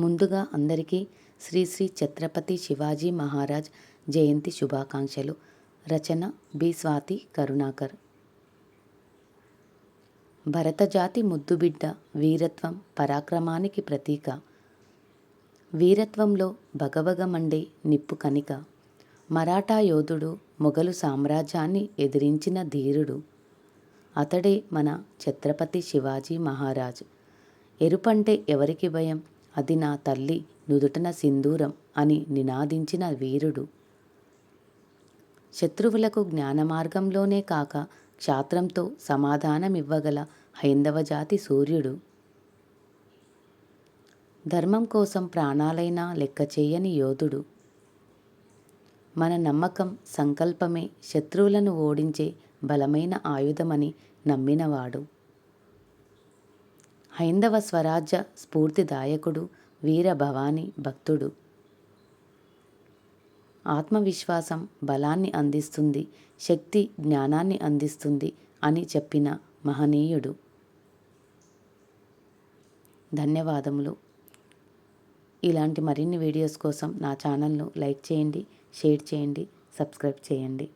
ముందుగా అందరికీ శ్రీ శ్రీ ఛత్రపతి శివాజీ మహారాజ్ జయంతి శుభాకాంక్షలు. రచన బి. స్వాతి కరుణాకర్. భరతజాతి ముద్దుబిడ్డ వీరత్వం పరాక్రమానికి ప్రతీక. వీరత్వంలో భగభగమండే నిప్పు కనిక. మరాఠా యోధుడు మొఘలు సామ్రాజ్యాన్ని ఎదిరించిన ధీరుడు. అతడే మన ఛత్రపతి శివాజీ మహారాజ్. ఎరుపంటే ఎవరికి భయం? అది నా తల్లి నుదుటన సింధూరం అని నినాదించిన వీరుడు. శత్రువులకు జ్ఞానమార్గంలోనే కాక క్షాత్రంతో సమాధానమివ్వగల హైందవ జాతి సూర్యుడు. ధర్మం కోసం ప్రాణాలైనా లెక్క చేయని యోధుడు. మన నమ్మకం సంకల్పమే శత్రువులను ఓడించే బలమైన ఆయుధమని నమ్మినవాడు. హైందవ స్వరాజ్య స్ఫూర్తిదాయకుడు వీర భవానీ భక్తుడు. ఆత్మవిశ్వాసం బలాన్ని అందిస్తుంది శక్తి జ్ఞానాన్ని అందిస్తుంది అని చెప్పిన మహనీయుడు. ధన్యవాదములు. ఇలాంటి మరిన్ని వీడియోస్ కోసం నా ఛానల్ను లైక్ చేయండి షేర్ చేయండి సబ్స్క్రైబ్ చేయండి.